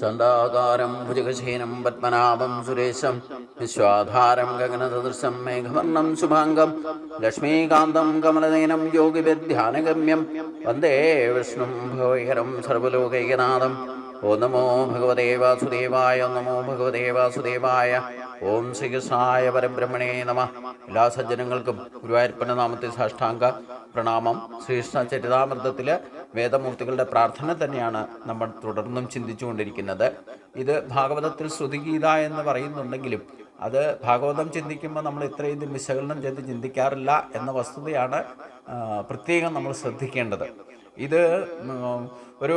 സന്താകാരം ഭുജഗശീനം പത്മനാഭം സുരേശം വിശ്വാധാരം ഗഗനസദൃശം മേഘവർണം ശുഭാംഗം ലക്ഷ്മീകാന്തം കമലനയനം യോഗിവിധ്യാനഗമ്യം വന്ദേ വിഷ്ണും ഭവൈകരം സർവലോകൈകനാഥം. ഓ നമോ ഭഗവതേ വാസുദേവായ ഓം നമോ ഭഗവതേ വാസുദേവായ ഓം ശ്രീകൃഷ്ണായ പരബ്രഹ്മണേ നമ. എല്ലാ സജ്ജനങ്ങൾക്കും ഗുരുവായൂരപ്പന്റെ നാമത്തിൽ സാഷ്ടാംഗ പ്രണാമം. ശ്രീകൃഷ്ണ ചരിതാമൃതത്തിലെ വേദമൂർത്തികളുടെ പ്രാർത്ഥന തന്നെയാണ് നമ്മൾ തുടർന്നും ചിന്തിച്ചുകൊണ്ടിരിക്കുന്നത്. ഇത് ഭാഗവതത്തിൽ ശ്രുതിഗീത എന്ന് പറയുന്നുണ്ടെങ്കിലും അത് ഭാഗവതം ചിന്തിക്കുമ്പോൾ നമ്മൾ ഇത്രയും വിശകലനം ചെയ്ത് ചിന്തിക്കാറില്ല എന്ന വസ്തുതയാണ് പ്രത്യേകം നമ്മൾ ശ്രദ്ധിക്കേണ്ടത്. ഇത് ഒരു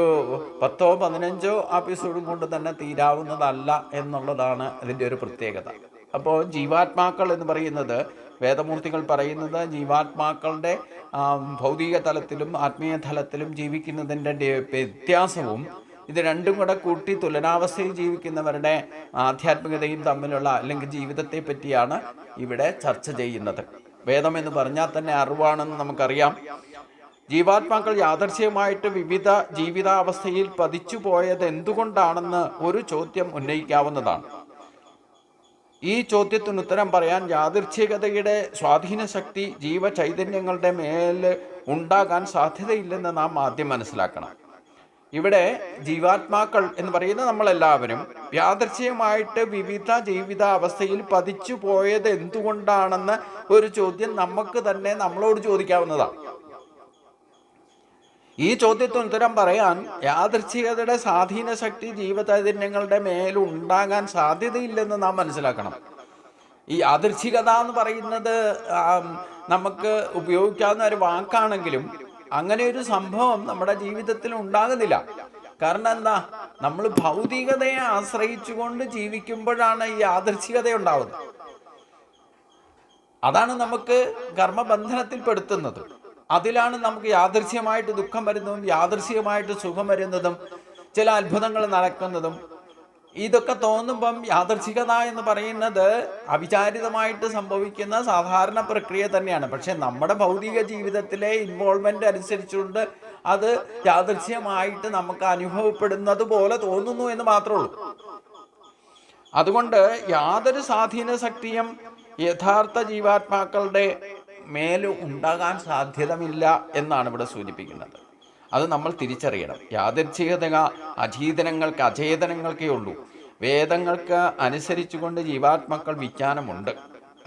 പത്തോ പതിനഞ്ചോ എപ്പിസോഡും കൊണ്ട് തന്നെ തീരാവുന്നതല്ല എന്നുള്ളതാണ് ഇതിന്റെ ഒരു പ്രത്യേകത. അപ്പോൾ ജീവാത്മാക്കൾ എന്ന് പറയുന്നത് വേദമൂർത്തികൾ പറയുന്നത് ജീവാത്മാക്കളുടെ ഭൗതിക തലത്തിലും ആത്മീയ തലത്തിലും ജീവിക്കുന്നതിന്റെ വ്യത്യാസവും ഇത് രണ്ടും കൂടെ കൂട്ടി തുലനാവസ്ഥയിൽ ജീവിക്കുന്നവരുടെ ആധ്യാത്മികതയും തമ്മിലുള്ള അല്ലെങ്കിൽ ജീവിതത്തെ പറ്റിയാണ് ഇവിടെ ചർച്ച ചെയ്യുന്നത്. വേദം എന്ന് പറഞ്ഞാൽ തന്നെ അറിവാണെന്ന് നമുക്കറിയാം. ജീവാത്മാക്കൾ യാദർശ്യമായിട്ട് വിവിധ ജീവിതാവസ്ഥയിൽ പതിച്ചു പോയത് എന്തുകൊണ്ടാണെന്ന് ഒരു ചോദ്യം ഉന്നയിക്കാവുന്നതാണ്. ഈ ചോദ്യത്തിന് ഉത്തരം പറയാൻ യാദൃച്ഛികതയുടെ സ്വാധീന ശക്തി ജീവചൈതന്യങ്ങളുടെ മേൽ ഉണ്ടാകാൻ സാധ്യതയില്ലെന്ന് നാം ആദ്യം മനസ്സിലാക്കണം. ഇവിടെ ജീവാത്മാക്കൾ എന്ന് പറയുന്ന നമ്മളെല്ലാവരും യാദൃച്ഛികമായിട്ട് വിവിധ ജീവിതാവസ്ഥയിൽ പതിച്ചു പോയത് എന്തുകൊണ്ടാണെന്ന് ഒരു ചോദ്യം നമുക്ക് തന്നെ നമ്മളോട് ചോദിക്കാവുന്നതാണ്. ഈ ചോദ്യത്തിന് ഉത്തരം പറയാൻ യാദൃച്ഛികതയുടെ സ്വാധീന ശക്തി ജീവചൈതന്യങ്ങളുടെ മേലുണ്ടാകാൻ സാധ്യതയില്ലെന്ന് നാം മനസ്സിലാക്കണം. ഈ യാദൃച്ഛികത എന്ന് പറയുന്നത് നമുക്ക് ഉപയോഗിക്കാവുന്ന ഒരു വാക്കാണെങ്കിലും അങ്ങനെ ഒരു സംഭവം നമ്മുടെ ജീവിതത്തിൽ ഉണ്ടാകുന്നില്ല. കാരണം എന്താ? നമ്മൾ ഭൗതികതയെ ആശ്രയിച്ചുകൊണ്ട് ജീവിക്കുമ്പോഴാണ് ഈ യാദൃച്ഛികത ഉണ്ടാവുന്നത്. അതാണ് നമുക്ക് കർമ്മബന്ധനത്തിൽ പെടുത്തുന്നത്. അതിലാണ് നമുക്ക് യാദൃശ്യമായിട്ട് ദുഃഖം വരുന്നതും യാദൃശ്യമായിട്ട് സുഖം വരുന്നതും ചില അത്ഭുതങ്ങൾ നടക്കുന്നതും. ഇതൊക്കെ തോന്നുമ്പം യാദർശികത എന്ന് പറയുന്നത് അവിചാരിതമായിട്ട് സംഭവിക്കുന്ന സാധാരണ പ്രക്രിയ തന്നെയാണ്. പക്ഷെ നമ്മുടെ ഭൗതിക ജീവിതത്തിലെ ഇൻവോൾവ്മെന്റ് അനുസരിച്ചുകൊണ്ട് അത് യാദൃശ്യമായിട്ട് നമുക്ക് അനുഭവപ്പെടുന്നത് പോലെ തോന്നുന്നു എന്ന് മാത്രമേ ഉള്ളൂ. അതുകൊണ്ട് യാതൊരു സ്വാധീന ശക്തിയും യഥാർത്ഥ ജീവാത്മാക്കളുടെ മേൽ ഉണ്ടാകാൻ സാധ്യതമില്ല എന്നാണ് ഇവിടെ സൂചിപ്പിക്കുന്നത്. അത് നമ്മൾ തിരിച്ചറിയണം. യാദർച്ഛികത അചീതനങ്ങൾക്ക് അചേതനങ്ങൾക്കേ ഉള്ളൂ. വേദങ്ങൾക്ക് അനുസരിച്ചുകൊണ്ട് ജീവാത്മാക്കൾ വിജ്ഞാനമുണ്ട്.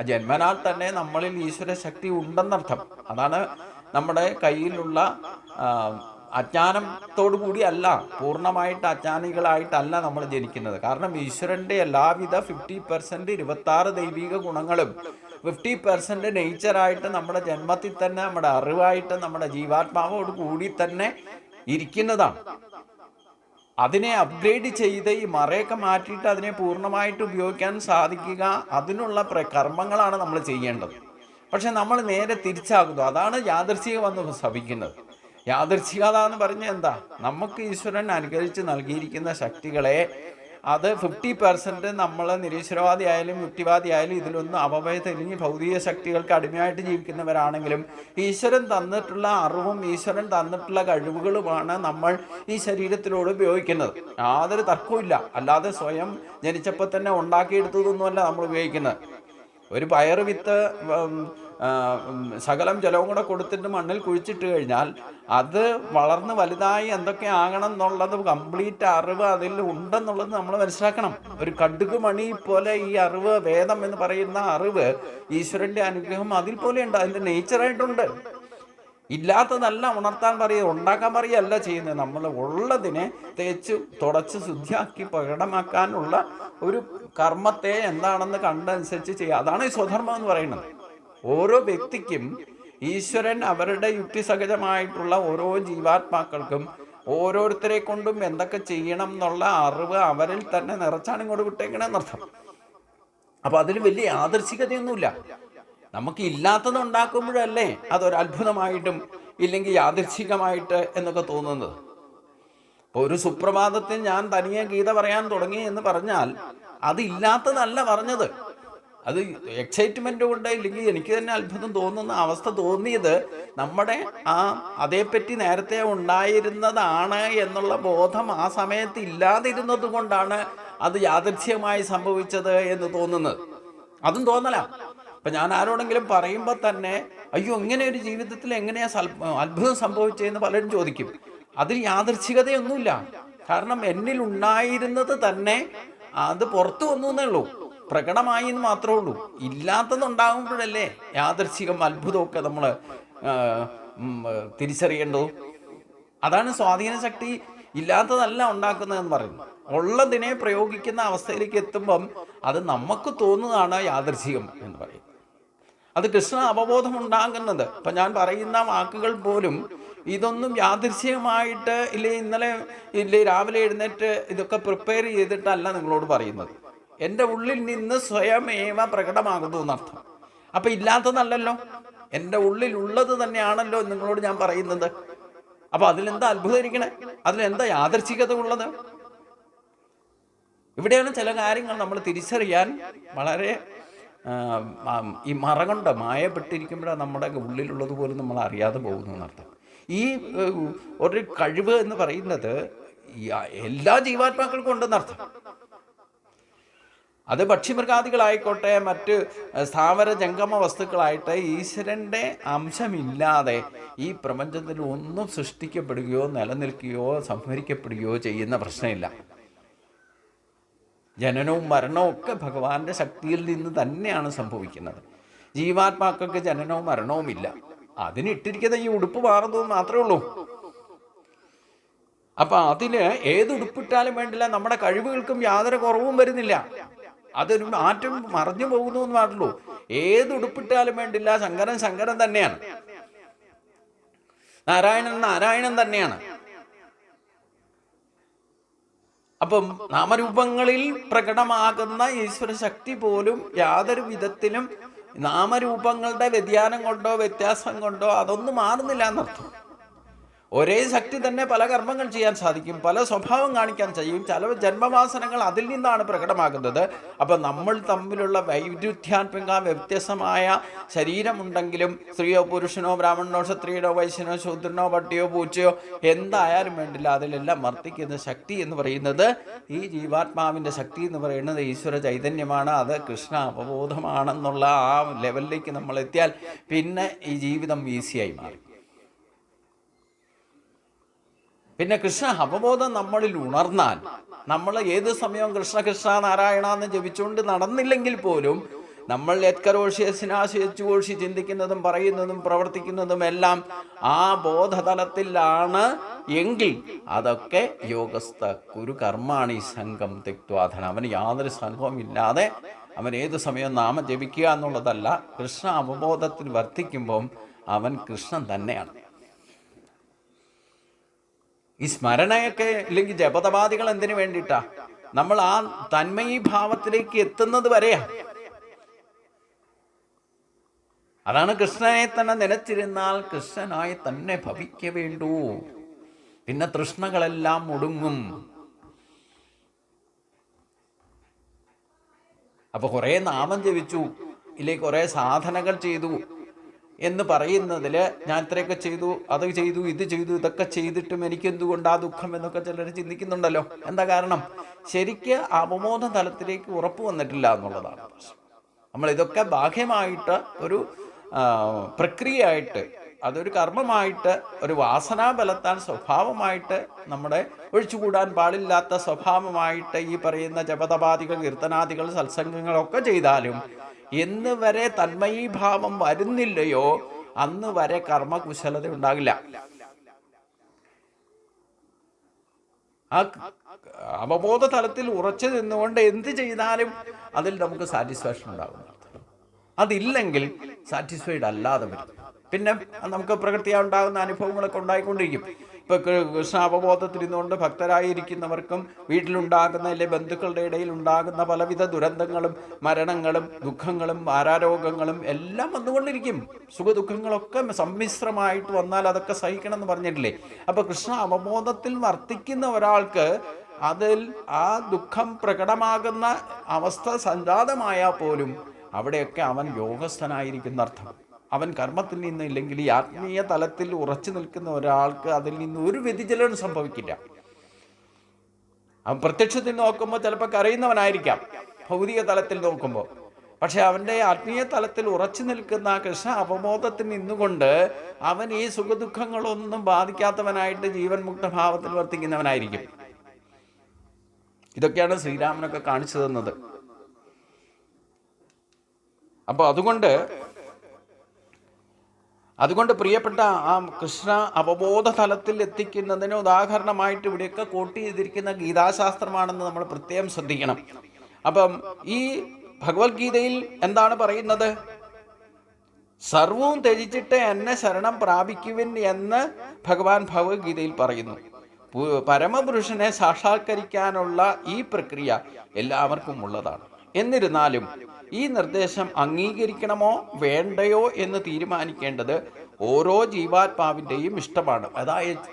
ജന്മനാൽ തന്നെ നമ്മളിൽ ഈശ്വര ശക്തി ഉണ്ടെന്നർത്ഥം. അതാണ് നമ്മുടെ കയ്യിലുള്ള അജ്ഞാനത്തോടു കൂടിയല്ല പൂർണമായിട്ട് അജ്ഞാനികളായിട്ടല്ല നമ്മൾ ജനിക്കുന്നത്. കാരണം ഈശ്വരന്റെ എല്ലാവിധ ഫിഫ്റ്റി പെർസെന്റ് ഇരുപത്താറ് ദൈവിക ഗുണങ്ങളും ഫിഫ്റ്റി പെർസെന്റ് നേച്ചറായിട്ട് നമ്മുടെ ജന്മത്തിൽ തന്നെ നമ്മുടെ അറിവായിട്ട് നമ്മുടെ ജീവാത്മാവോട് കൂടി തന്നെ ഇരിക്കുന്നതാണ്. അതിനെ അപ്ഗ്രേഡ് ചെയ്ത് ഈ മറയൊക്കെ മാറ്റിയിട്ട് അതിനെ പൂർണമായിട്ട് ഉപയോഗിക്കാൻ സാധിക്കുക അതിനുള്ള കർമ്മങ്ങളാണ് നമ്മൾ ചെയ്യേണ്ടത്. പക്ഷെ നമ്മൾ നേരെ തിരിച്ചാകുന്നു. അതാണ് യാദർശിക വന്ന് സഭിക്കുന്നത് യാദർശികത എന്ന് പറഞ്ഞാൽ എന്താ? നമുക്ക് ഈശ്വരൻ അനുകരിച്ച് നൽകിയിരിക്കുന്ന ശക്തികളെ അത് ഫിഫ്റ്റി പെർസെന്റ് നമ്മൾ നിരീശ്വരവാദി ആയാലും യുക്തിവാദി ആയാലും ഇതിലൊന്നും അവഭയ തെളിഞ്ഞ് ഭൗതിക ശക്തികൾക്ക് അടിമയായിട്ട് ജീവിക്കുന്നവരാണെങ്കിലും ഈശ്വരൻ തന്നിട്ടുള്ള അറിവും ഈശ്വരൻ തന്നിട്ടുള്ള കഴിവുകളുമാണ് നമ്മൾ ഈ ശരീരത്തിലൂടെ ഉപയോഗിക്കുന്നത്. യാതൊരു തർക്കവും അല്ലാതെ സ്വയം ജനിച്ചപ്പോൾ തന്നെ ഉണ്ടാക്കിയെടുത്തതൊന്നുമല്ല നമ്മൾ ഉപയോഗിക്കുന്നത്. ഒരു പയർ വിത്ത് ശകലം ജലവും കൂടെ കൊടുത്തിട്ട് മണ്ണിൽ കുഴിച്ചിട്ട് കഴിഞ്ഞാൽ അത് വളർന്ന് വലുതായി എന്തൊക്കെ ആകണം എന്നുള്ളത് കംപ്ലീറ്റ് അറിവ് അതിൽ ഉണ്ടെന്നുള്ളത് നമ്മൾ മനസ്സിലാക്കണം. ഒരു കടുക് മണി പോലെ ഈ അറിവ് വേദം എന്ന് പറയുന്ന അറിവ് ഈശ്വരന്റെ അനുഗ്രഹം അതിൽ ഉണ്ട് അതിന്റെ നേച്ചറായിട്ടുണ്ട് ഇല്ലാത്തതല്ല ഉണർത്താൻ പറയുക ഉണ്ടാക്കാൻ പറയുകയല്ല ചെയ്യുന്നത്. നമ്മൾ ഉള്ളതിനെ തേച്ച് തുടച്ച് ശുദ്ധിയാക്കി പ്രകടമാക്കാനുള്ള ഒരു കർമ്മത്തെ എന്താണെന്ന് കണ്ടനുസരിച്ച് ചെയ്യുക. അതാണ് ഈ സ്വധർമ്മം എന്ന് പറയുന്നത്. ഓരോ വ്യക്തിക്കും ഈശ്വരൻ അവരുടെ യുക്തിസഹജമായിട്ടുള്ള ഓരോ ജീവാത്മാക്കൾക്കും ഓരോരുത്തരെ കൊണ്ടും എന്തൊക്കെ ചെയ്യണം എന്നുള്ള അറിവ് അവരിൽ തന്നെ നിറച്ചാണ് ഇങ്ങോട്ട് വിട്ടേക്കണമെന്നർത്ഥം അപ്പൊ അതിൽ വലിയ ആദർശികതയൊന്നുമില്ല നമുക്ക് ഇല്ലാത്തത് ഉണ്ടാക്കുമ്പോഴല്ലേ അതൊരു അത്ഭുതമായിട്ടും ഇല്ലെങ്കിൽ യാദർശികമായിട്ട് എന്നൊക്കെ തോന്നുന്നത്. ഇപ്പോൾ ഒരു സുപ്രഭാതത്തിൽ ഞാൻ തനിയെ ഗീത പറയാൻ തുടങ്ങി എന്ന് പറഞ്ഞാൽ അത് ഇല്ലാത്തതല്ല പറഞ്ഞത്. അത് എക്സൈറ്റ്മെന്റ് കൊണ്ട് ഇല്ലെങ്കിൽ എനിക്ക് തന്നെ അത്ഭുതം തോന്നുന്ന അവസ്ഥ തോന്നിയത് നമ്മുടെ ആ അതേപ്പറ്റി നേരത്തെ ഉണ്ടായിരുന്നതാണ് എന്നുള്ള ബോധം ആ സമയത്ത് ഇല്ലാതിരുന്നത് കൊണ്ടാണ് അത് യാദൃശ്യമായി സംഭവിച്ചത് എന്ന് തോന്നുന്നത്. അതും തോന്നല. അപ്പം ഞാൻ ആരോടെങ്കിലും പറയുമ്പോൾ തന്നെ അയ്യോ ഇങ്ങനെ ഒരു ജീവിതത്തിൽ എങ്ങനെയാ അത്ഭുതം സംഭവിച്ചതെന്ന് പലരും ചോദിക്കും. അതിൽ യാദൃച്ഛികതയൊന്നുമില്ല കാരണം എന്നിൽ ഉണ്ടായിരുന്നത് തന്നെ അത് പുറത്തു വന്നു എന്നേ ഉള്ളൂ. പ്രകടമായി എന്ന് മാത്രമേ ഉള്ളൂ. ഇല്ലാത്തതുണ്ടാകുമ്പോഴല്ലേ യാദർശികം അത്ഭുതമൊക്കെ നമ്മൾ തിരിച്ചറിയേണ്ടത്. അതാണ് സ്വാധീന ശക്തി ഇല്ലാത്തതല്ല ഉണ്ടാക്കുന്നതെന്ന് പറയുന്നത്. ഉള്ളതിനെ പ്രയോഗിക്കുന്ന അവസ്ഥയിലേക്ക് എത്തുമ്പം അത് നമുക്ക് തോന്നുന്നതാണ് യാദർശികം എന്ന് പറയും അത് കൃഷ്ണ അവബോധം ഉണ്ടാകുന്നത്. ഇപ്പം ഞാൻ പറയുന്ന വാക്കുകൾ പോലും ഇതൊന്നും യാദൃശ്യമായിട്ട് ഇല്ലേ ഇന്നലെ ഇല്ലേ രാവിലെ എഴുന്നേറ്റ് ഇതൊക്കെ പ്രിപ്പയർ ചെയ്തിട്ടല്ല നിങ്ങളോട് പറയുന്നത്. എന്റെ ഉള്ളിൽ നിന്ന് സ്വയമേവ പ്രകടമാകുന്നു എന്നർത്ഥം. അപ്പം ഇല്ലാത്തതല്ലല്ലോ. എന്റെ ഉള്ളിൽ ഉള്ളത് തന്നെയാണല്ലോ നിങ്ങളോട് ഞാൻ പറയുന്നത്. അപ്പം അതിലെന്താ അത്ഭുതമായിരിക്കണേ അതിലെന്താ യാദർച്ഛികത ഉള്ളത് ഇവിടെയാണ് ചില കാര്യങ്ങൾ നമ്മൾ തിരിച്ചറിയാൻ വളരെ ഈ മറ കൊണ്ട് മായപ്പെട്ടിരിക്കുമ്പോഴാണ് നമ്മുടെ ഉള്ളിലുള്ളത് പോലും നമ്മൾ അറിയാതെ പോകുന്നു എന്നർത്ഥം. ഈ ഒരു കഴിവ് എന്ന് പറയുന്നത് എല്ലാ ജീവാത്മാക്കൾക്കും ഉണ്ടെന്നർത്ഥം. അത് പക്ഷിമൃഗാദികളായിക്കോട്ടെ മറ്റ് സ്ഥാവര ജംഗമ വസ്തുക്കളായിട്ട് ഈശ്വരന്റെ അംശമില്ലാതെ ഈ പ്രപഞ്ചത്തിൽ ഒന്നും സൃഷ്ടിക്കപ്പെടുകയോ നിലനിൽക്കുകയോ സംഭരിക്കപ്പെടുകയോ ചെയ്യുന്ന പ്രശ്നമില്ല. ജനനവും മരണവും ഒക്കെ ഭഗവാന്റെ ശക്തിയിൽ നിന്ന് തന്നെയാണ് സംഭവിക്കുന്നത്. ജീവാത്മാക്കൾക്ക് ജനനവും മരണവും ഇല്ല. അതിനിട്ടിരിക്കുന്ന ഈ ഉടുപ്പ് മാറുന്നത് മാത്രമേ ഉള്ളൂ. അപ്പൊ അതിന് ഏത് ഉടുപ്പിട്ടാലും വേണ്ടില്ല നമ്മുടെ കഴിവുകൾക്കും യാതൊരു കുറവും വരുന്നില്ല. അതൊരു മാറ്റം മറഞ്ഞു പോകുന്നു എന്ന് പാടുള്ളൂ ഏത് ഉടുപ്പിട്ടാലും വേണ്ടില്ല ശങ്കരൻ ശങ്കരൻ തന്നെയാണ്. നാരായണൻ നാരായണൻ തന്നെയാണ്. അപ്പം നാമരൂപങ്ങളിൽ പ്രകടമാകുന്ന ഈശ്വര ശക്തി പോലും യാതൊരു വിധത്തിലും നാമരൂപങ്ങളുടെ വ്യതിയാനം കൊണ്ടോ വ്യത്യാസം കൊണ്ടോ അതൊന്നും മാറുന്നില്ല എന്നർത്ഥം. ഒരേ ശക്തി തന്നെ പല കർമ്മങ്ങൾ ചെയ്യാൻ സാധിക്കും പല സ്വഭാവം കാണിക്കാൻ ചെയ്യും. ചില ജന്മവാസനകൾ അതിൽ നിന്നാണ് പ്രകടമാകുന്നത്. അപ്പം നമ്മൾ തമ്മിലുള്ള വൈരുദ്ധ്യാത്മിക വ്യത്യസ്തമായ ശരീരമുണ്ടെങ്കിലും സ്ത്രീയോ പുരുഷനോ ബ്രാഹ്മണനോ ക്ഷത്രിയനോ വൈശ്യനോ ശൂദ്രനോ പട്ടിയോ പൂച്ചയോ എന്തായാലും വേണ്ടില്ല. അതിലെല്ലാം വർത്തിക്കുന്ന ശക്തി എന്ന് പറയുന്നത് ഈ ജീവാത്മാവിന്റെ ശക്തി എന്ന് പറയുന്നത് ഈശ്വര ചൈതന്യമാണ്. അത് കൃഷ്ണ അവബോധമാണെന്നുള്ള ആ ലെവലിലേക്ക് നമ്മൾ എത്തിയാൽ പിന്നെ ഈ ജീവിതം ഈസിയായി മാറും. പിന്നെ കൃഷ്ണ അവബോധം നമ്മളിൽ ഉണർന്നാൽ നമ്മൾ ഏത് സമയവും കൃഷ്ണ കൃഷ്ണ നാരായണ എന്ന് ജപിച്ചുകൊണ്ട് നടന്നില്ലെങ്കിൽ പോലും നമ്മൾ എത്കരോഷിയസിനാശിച്ചുഘോഷി ചിന്തിക്കുന്നതും പറയുന്നതും പ്രവർത്തിക്കുന്നതും എല്ലാം ആ ബോധതലത്തിലാണ് എങ്കിൽ അതൊക്കെ യോഗസ്ഥ കുരു കർമാണി സംഘം തെക്വാധന അവന് യാതൊരു സംഘവും ഇല്ലാതെ അവൻ ഏത് സമയവും നാമം ജപിക്കുക എന്നുള്ളതല്ല. കൃഷ്ണ അവബോധത്തിൽ വർത്തിക്കുമ്പം അവൻ കൃഷ്ണൻ തന്നെയാണ്. ഈ സ്മരണയൊക്കെ ഇല്ലെങ്കിൽ ജപതപാദികൾ എന്തിനു വേണ്ടിയിട്ടാ? നമ്മൾ ആ തന്മയീ ഭാവത്തിലേക്ക് എത്തുന്നത് വരെയാ. അതാണ് കൃഷ്ണനെ തന്നെ നിലച്ചിരുന്നാൽ കൃഷ്ണനായി തന്നെ ഭവിക്ക വേണ്ടൂ. പിന്നെ തൃഷ്ണകളെല്ലാം ഒടുങ്ങും. അപ്പൊ കുറെ നാമം ജപിച്ചു ഇല്ലേ കുറെ സാധനകൾ ചെയ്തു. എന്ന് പറയുന്നതിൽ ഞാൻ ഇത്രയൊക്കെ ചെയ്തു അത് ചെയ്തു ഇത് ചെയ്തു ഇതൊക്കെ ചെയ്തിട്ടും എനിക്ക് എന്തുകൊണ്ട് ആ ദുഃഖം എന്നൊക്കെ ചിലർ ചിന്തിക്കുന്നുണ്ടല്ലോ. എന്താ കാരണം? ശരിക്ക് അവബോധ തലത്തിലേക്ക് ഉറപ്പ് വന്നിട്ടില്ല എന്നുള്ളതാണ് നമ്മൾ ഇതൊക്കെ ബാഹ്യമായിട്ട് ഒരു പ്രക്രിയയായിട്ട് അതൊരു കർമ്മമായിട്ട് ഒരു വാസനാബലത്താൽ സ്വഭാവമായിട്ട് നമ്മുടെ ഒഴിച്ചുകൂടാൻ പാടില്ലാത്ത സ്വഭാവമായിട്ട് ഈ പറയുന്ന ജപതപാദികൾ കീർത്തനാദികൾ സത്സംഗങ്ങളൊക്കെ ചെയ്താലും എന്ന് വരെ തന്മയീഭാവം വരുന്നില്ലയോ അന്ന് വരെ കർമ്മകുശലത ഉണ്ടാകില്ല. ആ അവബോധ തലത്തിൽ ഉറച്ചു നിന്നുകൊണ്ട് എന്ത് ചെയ്താലും അതിൽ നമുക്ക് സാറ്റിസ്ഫാക്ഷൻ ഉണ്ടാകും അതില്ലെങ്കിൽ സാറ്റിസ്ഫൈഡ് അല്ലാതെ വരും. പിന്നെ നമുക്ക് പ്രകൃതിയാ ഉണ്ടാകുന്ന അനുഭവങ്ങളൊക്കെ ഉണ്ടായിക്കൊണ്ടിരിക്കും. ഇപ്പൊ കൃഷ്ണാവബോധത്തിൽ കൃഷ്ണ നിന്നുകൊണ്ട് ഭക്തരായിരിക്കുന്നവർക്കും വീട്ടിലുണ്ടാകുന്ന അല്ലെ ബന്ധുക്കളുടെ ഇടയിൽ ഉണ്ടാകുന്ന പലവിധ ദുരന്തങ്ങളും മരണങ്ങളും ദുഃഖങ്ങളും വാരാരോഗങ്ങളും എല്ലാം വന്നുകൊണ്ടിരിക്കും. സുഖദുഃഖങ്ങളൊക്കെ സമ്മിശ്രമായിട്ട് വന്നാൽ അതൊക്കെ സഹിക്കണം എന്ന് പറഞ്ഞിട്ടില്ലേ? അപ്പൊ കൃഷ്ണ അവബോധത്തിൽ വർത്തിക്കുന്ന ഒരാൾക്ക് അതിൽ ആ ദുഃഖം പ്രകടമാകുന്ന അവസ്ഥ സംജാതമായാൽ പോലും അവിടെയൊക്കെ അവൻ യോഗസ്ഥനായിരിക്കുന്ന അർത്ഥം. അവൻ കർമ്മത്തിൽ നിന്നില്ലെങ്കിൽ ഈ ആത്മീയ തലത്തിൽ ഉറച്ചു നിൽക്കുന്ന ഒരാൾക്ക് അതിൽ നിന്ന് ഒരു വ്യതിചലനം സംഭവിക്കില്ല. അവൻ പ്രത്യക്ഷത്തിൽ നോക്കുമ്പോൾ ചിലപ്പോൾ കരയുന്നവനായിരിക്കാം ഭൗതിക തലത്തിൽ നോക്കുമ്പോൾ. പക്ഷെ അവന്റെ ആത്മീയ തലത്തിൽ ഉറച്ചു നിൽക്കുന്ന കൃഷ്ണ അവബോധത്തിൽ നിന്നുകൊണ്ട് അവൻ ഈ സുഖദുഃഖങ്ങളൊന്നും ബാധിക്കാത്തവനായിട്ട് ജീവൻ മുക്തഭാവത്തിൽ വർത്തിക്കുന്നവനായിരിക്കും. ഇതൊക്കെയാണ് ശ്രീരാമനൊക്കെ കാണിച്ചു തന്നത്. അപ്പോൾ അതുകൊണ്ട് അതുകൊണ്ട് പ്രിയപ്പെട്ട ആ കൃഷ്ണ അവബോധ തലത്തിൽ എത്തിക്കുന്നതിന് ഉദാഹരണമായിട്ട് ഇവിടെയൊക്കെ കോട്ട് ചെയ്തിരിക്കുന്ന ഗീതാശാസ്ത്രമാണെന്ന് നമ്മൾ പ്രത്യേകം ശ്രദ്ധിക്കണം. അപ്പം ഈ ഭഗവത്ഗീതയിൽ എന്താണ് പറയുന്നത്? സർവവും ത്യജിച്ചിട്ട് എന്നെ ശരണം പ്രാപിക്കുവിൻ എന്ന് ഭഗവാൻ ഭഗവത്ഗീതയിൽ പറയുന്നു. പരമപുരുഷനെ സാക്ഷാത്കരിക്കാനുള്ള ഈ പ്രക്രിയ എല്ലാവർക്കും ഉള്ളതാണ്. എന്നിരുന്നാലും ഈ നിർദ്ദേശം അംഗീകരിക്കണമോ വേണ്ടയോ എന്ന് തീരുമാനിക്കേണ്ടത് ഓരോ ജീവാത്മാവിന്റെയും ഇഷ്ടമാണ്. അതായത്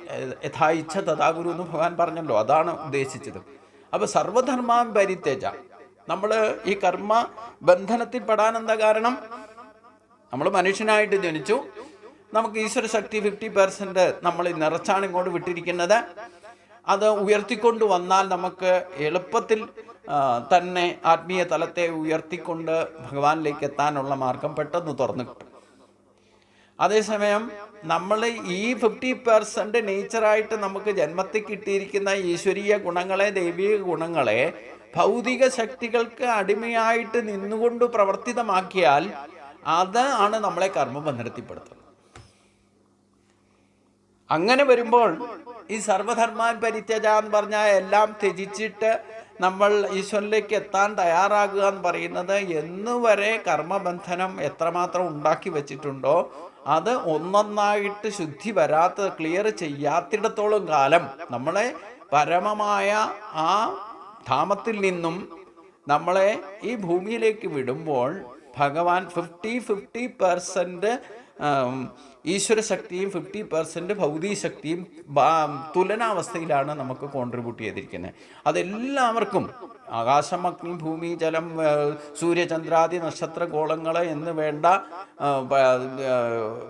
യഥായിച്ഛ ഇച്ഛ തഥാ ഗുരു എന്ന് ഭഗവാൻ പറഞ്ഞല്ലോ അതാണ് ഉദ്ദേശിച്ചത്. അപ്പോൾ സർവധർമാൻ പരിത്യജ. നമ്മൾ ഈ കർമ്മ ബന്ധനത്തിൽ പെടാൻ എന്താ കാരണം? നമ്മൾ മനുഷ്യനായിട്ട് ജനിച്ചു. നമുക്ക് ഈശ്വര ശക്തി ഫിഫ്റ്റി പെർസെന്റ് നമ്മൾ നിറച്ചാണ് ഇങ്ങോട്ട് വിട്ടിരിക്കുന്നത്. അത് ഉയർത്തിക്കൊണ്ട് വന്നാൽ നമുക്ക് എളുപ്പത്തിൽ തന്നെ ആത്മീയ തലത്തെ ഉയർത്തിക്കൊണ്ട് ഭഗവാനിലേക്ക് എത്താനുള്ള മാർഗം പെട്ടെന്ന് തുറന്നു കിട്ടും. അതേസമയം നമ്മൾ ഈ ഫിഫ്റ്റി പെർസെന്റ് നേച്ചറായിട്ട് നമുക്ക് ജന്മത്തിൽ കിട്ടിയിരിക്കുന്ന ഈശ്വരീയ ഗുണങ്ങളെ ദൈവിക ഗുണങ്ങളെ ഭൗതിക ശക്തികൾക്ക് അടിമയായിട്ട് നിന്നുകൊണ്ട് പ്രവർത്തിതമാക്കിയാൽ അത് ആണ് നമ്മളെ കർമ്മബന്ധനത്തിൽപ്പെടുത്തുന്നത് അങ്ങനെ വരുമ്പോൾ ഈ സർവധർമാൻ പരിത്യജ എന്ന് പറഞ്ഞാൽ എല്ലാം ത്യജിച്ചിട്ട് നമ്മൾ ഈശ്വരനിലേക്ക് എത്താൻ തയ്യാറാകുക എന്ന് പറയുന്നത് എന്ന് വരെ കർമ്മബന്ധനം എത്രമാത്രം ഉണ്ടാക്കി വെച്ചിട്ടുണ്ടോ അത് ഒന്നൊന്നായിട്ട് ശുദ്ധി വരാത്ത ക്ലിയർ ചെയ്യാത്തിടത്തോളം കാലം നമ്മളെ പരമമായ ആ ധാമത്തിൽ നിന്നും നമ്മളെ ഈ ഭൂമിയിലേക്ക് വിടുമ്പോൾ ഭഗവാൻ ഫിഫ്റ്റി ഫിഫ്റ്റി പെർസെന്റ് ഈശ്വര ശക്തിയും ഫിഫ്റ്റി പെർസെന്റ് ഭൗതിക ശക്തിയും ബാ- തുലനാവസ്ഥയിലാണ് നമുക്ക് കോൺട്രിബ്യൂട്ട് ചെയ്തിരിക്കുന്നത്. അതെല്ലാവർക്കും ആകാശം അഗ്നി ഭൂമി ജലം സൂര്യചന്ദ്രാദി നക്ഷത്ര ഗോളങ്ങൾ എന്ന് വേണ്ട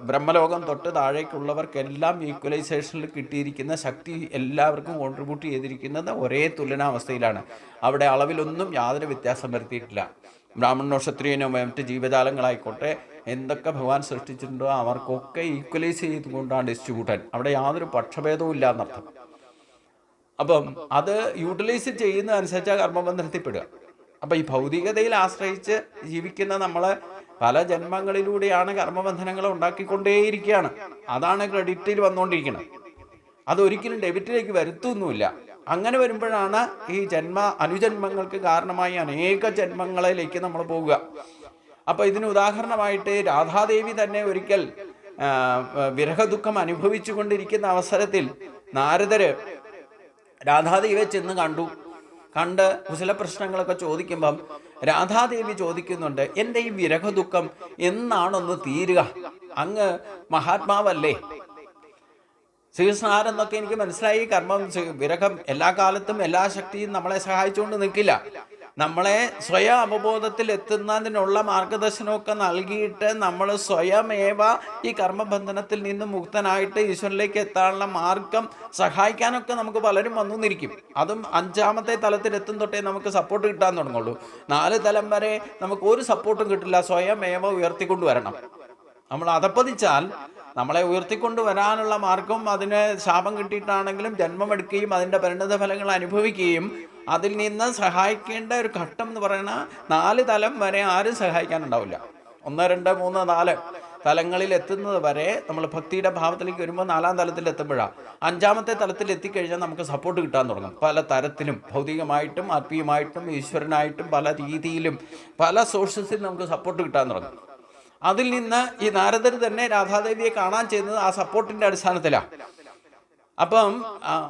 ബ്രഹ്മലോകം തൊട്ട് താഴേക്കുള്ളവർക്കെല്ലാം ഈക്വലൈസേഷനിൽ കിട്ടിയിരിക്കുന്ന ശക്തി എല്ലാവർക്കും കോൺട്രിബ്യൂട്ട് ചെയ്തിരിക്കുന്നത് ഒരേ തുലനാവസ്ഥയിലാണ്. അവിടെ അളവിലൊന്നും യാതൊരു വ്യത്യാസം വരുത്തിയിട്ടില്ല. ബ്രാഹ്മണനോ ക്ഷത്രിയനോ മറ്റ് ജീവജാലങ്ങളായിക്കോട്ടെ എന്തൊക്കെ ഭഗവാൻ സൃഷ്ടിച്ചിട്ടുണ്ടോ അവർക്കൊക്കെ ഈക്വലൈസ് ചെയ്തുകൊണ്ടാണ് ഡിസ്ട്രിബ്യൂട്ടൻ അവിടെ യാതൊരു പക്ഷഭേദവും ഇല്ല എന്നർത്ഥം അപ്പം അത് യൂട്ടിലൈസ് ചെയ്യുന്ന അനുസരിച്ച് കർമ്മബന്ധനത്തിൽപ്പെടുക. അപ്പം ഈ ഭൗതികതയിൽ ആശ്രയിച്ച് ജീവിക്കുന്ന നമ്മൾ പല ജന്മങ്ങളിലൂടെയാണ് കർമ്മബന്ധനങ്ങൾ ഉണ്ടാക്കിക്കൊണ്ടേയിരിക്കുകയാണ്. അതാണ് ക്രെഡിറ്റിൽ വന്നുകൊണ്ടിരിക്കുന്നത് അതൊരിക്കലും ഡെബിറ്റിലേക്ക് വരുത്തൊന്നുമില്ല. അങ്ങനെ വരുമ്പോഴാണ് ഈ ജന്മ അനുജന്മങ്ങൾക്ക് കാരണമായി അനേക ജന്മങ്ങളിലേക്ക് നമ്മൾ പോവുക അപ്പോൾ ഇതിന് ഉദാഹരണമായിട്ട് രാധാദേവി തന്നെ ഒരിക്കൽ വിരഹദുഃഖം അനുഭവിച്ചു കൊണ്ടിരിക്കുന്ന അവസരത്തിൽ നാരദര് രാധാദേവിയെ ചെന്ന് കണ്ടു. കണ്ട് കുശല പ്രശ്നങ്ങളൊക്കെ ചോദിക്കുമ്പം രാധാദേവി ചോദിക്കുന്നുണ്ട് എന്റെ ഈ വിരഹദുഃഖം എന്നാണൊന്ന് തീരുക? അങ്ങ് മഹാത്മാവല്ലേ? ശ്രീകൃഷ്ണാരെന്നൊക്കെ എനിക്ക് മനസ്സിലായി കർമ്മം വിരഹം എല്ലാ കാലത്തും എല്ലാ ശക്തിയും നമ്മളെ സഹായിച്ചുകൊണ്ട് നിൽക്കില്ല. നമ്മളെ സ്വയം അവബോധത്തിൽ എത്തുന്നതിനുള്ള മാർഗദർശനമൊക്കെ നൽകിയിട്ട് നമ്മൾ സ്വയമേവ ഈ കർമ്മബന്ധനത്തിൽ നിന്ന് മുക്തനായിട്ട് ഈശ്വരനിലേക്ക് എത്താനുള്ള മാർഗം സഹായിക്കാനൊക്കെ നമുക്ക് പലരും വന്നു നിന്നിരിക്കും അതും അഞ്ചാമത്തെ തലത്തിൽ എത്തും തൊട്ടേ നമുക്ക് സപ്പോർട്ട് കിട്ടാൻ തുടങ്ങുള്ളൂ. നാല് തലം വരെ നമുക്ക് ഒരു സപ്പോർട്ടും കിട്ടില്ല. സ്വയമേവ ഉയർത്തിക്കൊണ്ടുവരണം. നമ്മൾ അതപ്പതിച്ചാൽ നമ്മളെ ഉയർത്തിക്കൊണ്ട് വരാനുള്ള മാർഗം അതിന് ശാപം കിട്ടിയിട്ടാണെങ്കിലും ജന്മമെടുക്കുകയും അതിന്റെ പരിണത ഫലങ്ങൾ അനുഭവിക്കുകയും അതിൽ നിന്ന് സഹായിക്കേണ്ട ഒരു ഘട്ടം എന്ന് പറയുന്ന നാല് തലം വരെ ആരും സഹായിക്കാനുണ്ടാവില്ല. ഒന്ന് രണ്ട് മൂന്ന് നാല് തലങ്ങളിൽ എത്തുന്നത് വരെ നമ്മൾ ഭക്തിയുടെ ഭാവത്തിലേക്ക് വരുമ്പോൾ നാലാം തലത്തിൽ എത്തുമ്പോഴാണ് അഞ്ചാമത്തെ തലത്തിൽ എത്തിക്കഴിഞ്ഞാൽ നമുക്ക് സപ്പോർട്ട് കിട്ടാൻ തുടങ്ങും. പല തരത്തിലും ഭൗതികമായിട്ടും ആത്മീയമായിട്ടും ഈശ്വരനായിട്ടും പല രീതിയിലും പല സോഴ്സസിൽ നമുക്ക് സപ്പോർട്ട് കിട്ടാൻ തുടങ്ങും. അതിൽ നിന്ന് ഈ നാരദർ തന്നെ രാധാദേവിയെ കാണാൻ ചെയ്യുന്നത് ആ സപ്പോർട്ടിന്റെ അടിസ്ഥാനത്തിലാണ് അപ്പം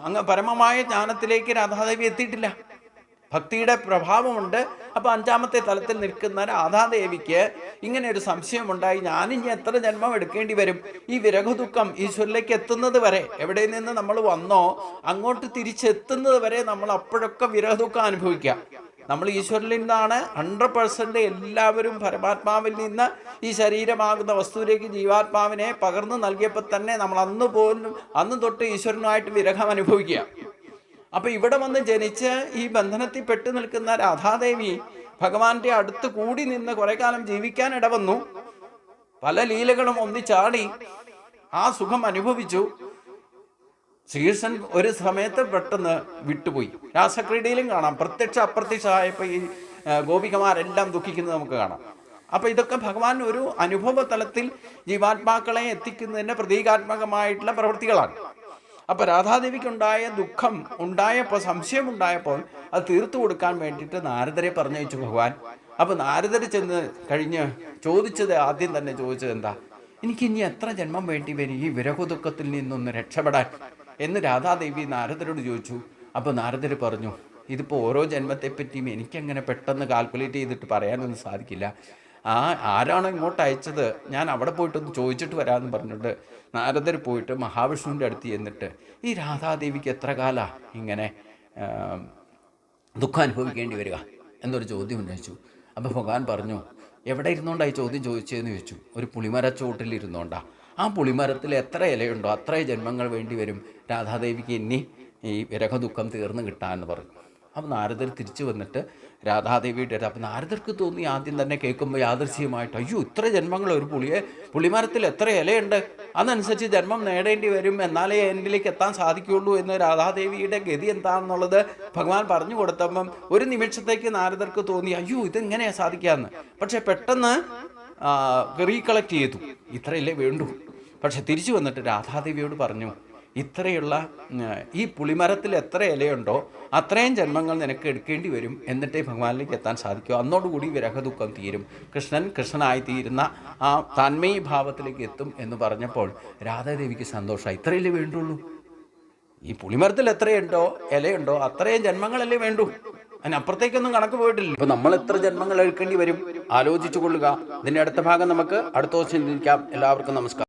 അങ്ങ് പരമമായ ജ്ഞാനത്തിലേക്ക് രാധാദേവി എത്തിയിട്ടില്ല. ഭക്തിയുടെ പ്രഭാവമുണ്ട്. അപ്പോൾ അഞ്ചാമത്തെ തലത്തിൽ നിൽക്കുന്ന രാധാദേവിക്ക് ഇങ്ങനെ ഒരു സംശയമുണ്ടായി. ഞാനിനി എത്ര ജന്മം എടുക്കേണ്ടി വരും? ഈ വിരഹദുഃഖം ഈശ്വരിലേക്ക് എത്തുന്നത് വരെ എവിടെ നിന്ന് നമ്മൾ വന്നോ അങ്ങോട്ട് തിരിച്ചെത്തുന്നത് വരെ നമ്മൾ അപ്പോഴൊക്കെ വിരഹദുഃഖം അനുഭവിക്കുക. നമ്മൾ ഈശ്വരനിൽ നിന്നാണ് ഹൺഡ്രഡ് പെർസെന്റ് എല്ലാവരും പരമാത്മാവിൽ നിന്ന് ഈ ശരീരമാകുന്ന വസ്തുവിലേക്ക് ജീവാത്മാവിനെ പകർന്നു നൽകിയപ്പോൾ തന്നെ നമ്മൾ അന്ന് പോലും അന്ന് തൊട്ട് ഈശ്വരനുമായിട്ട് വിരഹം അനുഭവിക്കുക. അപ്പോൾ ഇവിടെ വന്ന് ജനിച്ച് ഈ ബന്ധനത്തിൽ പെട്ടു നിൽക്കുന്ന രാധാദേവി ഭഗവാന്റെ അടുത്ത് കൂടി നിന്ന് കുറെ കാലം ജീവിക്കാൻ ഇടവന്നു. പല ലീലകളും ഒന്നിച്ചാടി ആ സുഖം അനുഭവിച്ചു. ശ്രീകൃഷ്ണൻ ഒരു സമയത്ത് പെട്ടെന്ന് വിട്ടുപോയി. രാസക്രീഡയിലും കാണാം. പ്രത്യക്ഷ അപ്രത്യക്ഷമായപ്പോൾ ഈ ഗോപികമാരെല്ലാം ദുഃഖിക്കുന്നത് നമുക്ക് കാണാം. അപ്പൊ ഇതൊക്കെ ഭഗവാൻ ഒരു അനുഭവ തലത്തിൽ ജീവാത്മാക്കളെ എത്തിക്കുന്നതിന്റെ പ്രതീകാത്മകമായിട്ടുള്ള പ്രവൃത്തികളാണ്. അപ്പോൾ രാധാദേവിക്കുണ്ടായ ദുഃഖം ഉണ്ടായപ്പോൾ സംശയമുണ്ടായപ്പോൾ അത് തീർത്തു കൊടുക്കാൻ വേണ്ടിയിട്ട് നാരദരെ പറഞ്ഞയച്ചു ഭഗവാൻ. അപ്പൊ നാരദർ ചെന്ന് കഴിഞ്ഞ് ചോദിച്ചത് ആദ്യം തന്നെ ചോദിച്ചത് എന്താ? എനിക്ക് ഇനി എത്ര ജന്മം വേണ്ടി വരും? ഈ വിരഹദുഃഖത്തിൽ നിന്നൊന്ന് രക്ഷപ്പെടാൻ. എന്ന് രാധാദേവി നാരദരോട് ചോദിച്ചു. അപ്പോൾ നാരദർ പറഞ്ഞു ഇതിപ്പോൾ ഓരോ ജന്മത്തെപ്പറ്റിയും എനിക്കങ്ങനെ പെട്ടെന്ന് കാൽക്കുലേറ്റ് ചെയ്തിട്ട് പറയാനൊന്നും സാധിക്കില്ല. ആ ആരാണോ ഇങ്ങോട്ട് അയച്ചത്? ഞാൻ അവിടെ പോയിട്ടൊന്ന് ചോദിച്ചിട്ട് വരാമെന്ന് പറഞ്ഞിട്ട് നാരദർ പോയിട്ട് മഹാവിഷ്ണുവിന്റെ അടുത്ത് ചെന്നിട്ട് ഈ രാധാദേവിക്ക് എത്ര കാല ഇങ്ങനെ ദുഃഖം അനുഭവിക്കേണ്ടി വരിക? എന്നൊരു ചോദ്യം ഉന്നയിച്ചു. അപ്പോൾ ഭഗവാൻ പറഞ്ഞു എവിടെ ഇരുന്നുകൊണ്ടായി ചോദ്യം ചോദിച്ചതെന്ന് ചോദിച്ചു. ഒരു പുളിമരച്ചോട്ടിൽ ഇരുന്നോണ്ടാ. ആ പുളിമരത്തിൽ എത്ര ഇലയുണ്ടോ അത്ര ജന്മങ്ങൾ വേണ്ടി വരും. രാധാദേവിക്ക് ഇനി ഈ വിരഹ ദുഃഖം തീർന്നു കിട്ടാമെന്ന് പറഞ്ഞു. അപ്പോൾ നാരദർ തിരിച്ചു വന്നിട്ട് രാധാദേവിയുടെ അപ്പോൾ നാരദർക്ക് തോന്നി ആദ്യം തന്നെ കേൾക്കുമ്പോൾ യാദൃശ്യമായിട്ട് അയ്യോ ഇത്ര ജന്മങ്ങൾ ഒരു പുളിയെ പുളിമരത്തിൽ എത്ര ഇലയുണ്ട്? അതനുസരിച്ച് ജന്മം നേടേണ്ടി വരും. എന്നാലേ എന്നിലേക്ക് എത്താൻ സാധിക്കുകയുള്ളൂ എന്ന് രാധാദേവിയുടെ ഗതി എന്താണെന്നുള്ളത് ഭഗവാൻ പറഞ്ഞു കൊടുത്തപ്പം ഒരു നിമിഷത്തേക്ക് നാരദർക്ക് തോന്നി അയ്യോ ഇതെങ്ങനെയാണ് സാധിക്കാമെന്ന് പക്ഷേ പെട്ടെന്ന് റീകളക്ട് ചെയ്തു. ഇത്രയല്ലേ വേണ്ടൂ. പക്ഷെ തിരിച്ചു വന്നിട്ട് രാധാദേവിയോട് പറഞ്ഞു ഇത്രയുള്ള ഈ പുളിമരത്തിൽ എത്ര ഇലയുണ്ടോ അത്രയും ജന്മങ്ങൾ നിനക്ക് എടുക്കേണ്ടി വരും എന്നിട്ടേ ഭഗവാനിലേക്ക് എത്താൻ സാധിക്കൂ. അന്നോടുകൂടി വിരഹദുഃഖം തീരും. കൃഷ്ണൻ കൃഷ്ണനായി തീരുന്ന ആ തന്മയി ഭാവത്തിലേക്ക് എത്തും എന്ന് പറഞ്ഞപ്പോൾ രാധാദേവിക്ക് സന്തോഷമായി. ഇത്രയല്ലേ വേണ്ടുള്ളൂ? ഈ പുളിമരത്തിൽ എത്രയുണ്ടോ ഇലയുണ്ടോ അത്രയും ജന്മങ്ങളല്ലേ വേണ്ടൂ? അതിനപ്പുറത്തേക്കൊന്നും കണക്ക് പോയിട്ടില്ല. ഇപ്പൊ നമ്മൾ എത്ര ജന്മങ്ങൾ എടുക്കേണ്ടി വരും? ആലോചിച്ചു കൊള്ളുക. ഇതിന്റെ അടുത്ത ഭാഗം നമുക്ക് അടുത്ത ദിവസം ചിന്തിക്കാം എല്ലാവർക്കും നമസ്കാരം.